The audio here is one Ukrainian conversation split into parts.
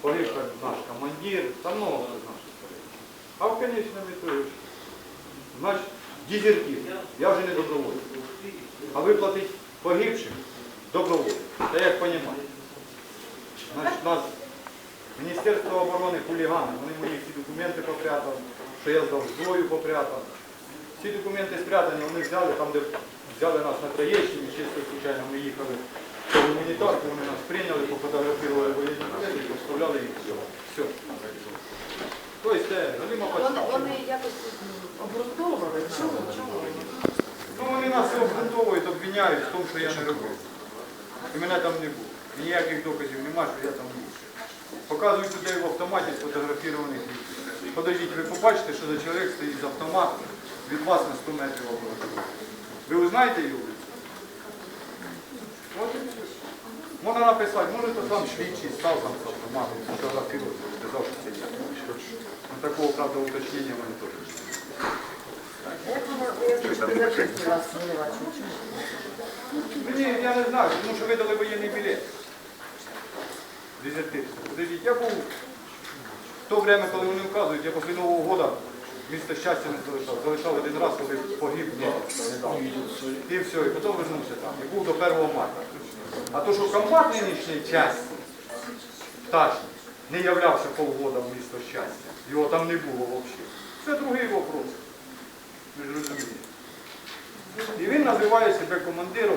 Погиб наш командир, та много хто з наших колег. А в конечному ітогі, значить, дезертир. Я вже не добровольець. А виплатить погибшим добровольцям. Та як понімати? Значить, нас Міністерство оборони хулігани, вони мої всі документи попрятали, що я здав зброю попрятав. Всі документи спрятані, вони взяли там, де взяли нас на Троєщині, чисто случайно ми їхали гуманітарку, вони нас прийняли, пофотографували воєнні документи і поставляли їх все. Все. Тобто це галіма Вони, подстава. вони якось обґрунтовували, чому, чому? Ну вони нас обґрунтовують, обвиняють в тому, що я не робив. І мене там не було. І ніяких доказів немає, що я там був. Показують людей в автоматі сфотографірованих. Подождіть, ви побачите, що за чоловік стоїть з автоматом від вас на 100 метрів оборони. Ви узнаєте його? Можна написати, може то сам слідчий став там з автоматом, фотографував, сказав, що це я. Ну, такого, правда, уточнення мене теж. Ну, Ні, я не знаю, тому що видали воєнний білет. Дезертирство. Я був в то время, коли вони вказують, я після Нового року місто щастя не залишав. Залишав один раз, коли погиб недавно. І все, і потім вернувся там. І був до 1 марта. А то, що комбат нинішній час пташний не являвся полгода в місто щастя. Його там не було взагалі. Це другий вопрос. І він називає себе командиром.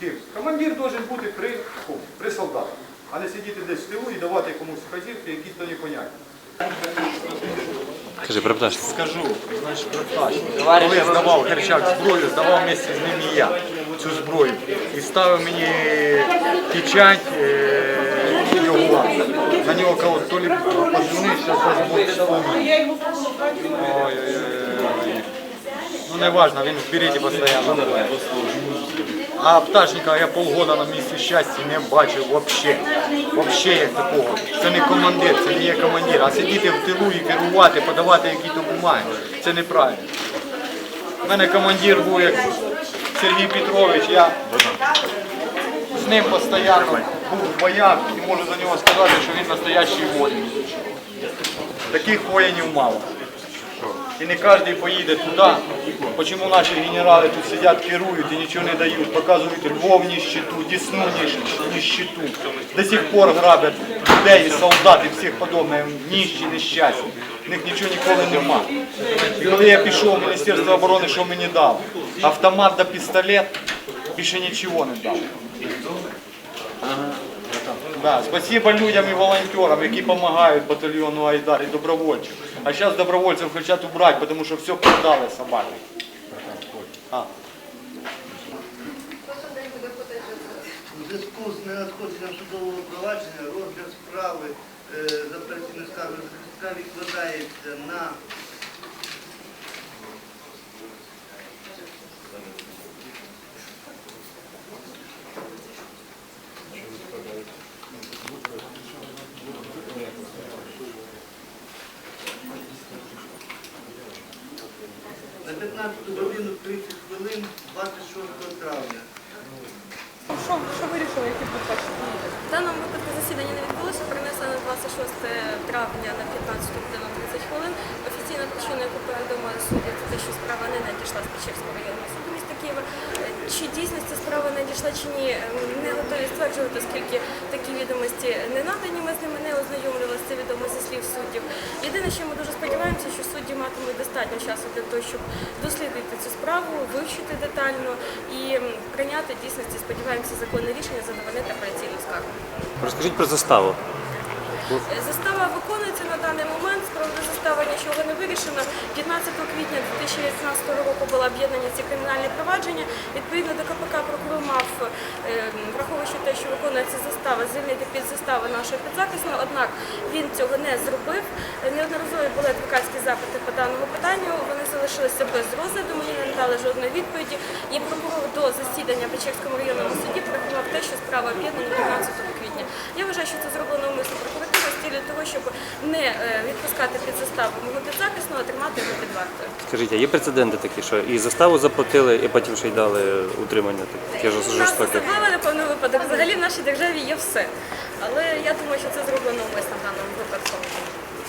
Ким? Командир має бути при, кому? при солдатах, а не сидіти десь в тилу і давати комусь вказівки, які то непонятні. Кажи, про пташку. Скажу, значить, про пташку. Коли здавав Герчак зброю, здавав місце з ним і я цю зброю. І ставив мені печать е, його. На нього кажуть, то лі позвони, зараз. Ой-ой-ой. Ну не важно, він впереді постійно. А пташника я полгода на місці щастя не бачив взагалі. Взагалі як такого. Це не командир, це не є командир. А сидіти в тилу і керувати, подавати якісь бумаги. Це неправильно. У мене командир був як Сергій Петрович, я з ним постійно був в боях і можу за нього сказати, що він настоящий воїн. Таких воїнів мало. І не кожен поїде туди. Чому наші генерали тут сидять, керують і нічого не дають, показують Львов ніщиту, Дісну ніщ- ніщиту. До сих пор грабять людей, солдат і всіх подобних, ніщі, нещасті. В них нічого ніколи нема. І коли я пішов в Міністерство оборони, що мені дав? Автомат та пістолет, більше нічого не дав. Да, спасибо людям і волонтерам, які допомагають батальйону Айдар і добровольцям. А зараз добровольців хочуть убрати, тому що все продали собаки. А. У зв'язку з ненадходженням судового провадження розгляд справи е, за апеляційною скаргою захисника відкладається на 15 годину 30 хвилин 26 травня. Що, що вирішили, які будуть перші дії? В даному випадку засідання не відбулося, перенесли на 26 травня на 15 годину 30 хвилин. Офіційна причина, яку повідомили судді, це те, що справа не надійшла з Печерського районного суду міста Києва. Чи дійсно ця справа надійшла чи ні, е, не готові стверджувати, оскільки такі відомості не надані, ми з ними не ознайомлювалися, це відомо зі слів. Єдине, що ми дуже сподіваємося, що судді матимуть достатньо часу для того, щоб дослідити цю справу, вивчити детально і прийняти дійсності, сподіваємося, законне рішення задовольнити апеляційну скаргу. Розкажіть про заставу. Застава виконується на даний момент. З застави нічого не вирішено. 15 квітня 2018 року були об'єднані ці кримінальні провадження. Відповідно до КПК прокурор мав, е, враховуючи те, що виконується застава, звільнити під застави нашого підзахисного. Однак він цього не зробив. Неодноразові були адвокатські запити по даному питанню. Вони залишилися без розгляду. Мені не надали жодної відповіді. І прокурор до засідання в Печерському районному суді порахував те, що справа об'єднана 15 квітня. Я вважаю, що це зроблено умисно прокуратура з цілею того, щоб не е, відпускати під заставу мого підзахисного, а тримати його під вартою. Скажіть, а є прецеденти такі, що і заставу заплатили, і потім ще й дали утримання таке жорстоке? особливо напевно випадок. Взагалі в нашій державі є все. Але я думаю, що це зроблено умисно в даному випадку.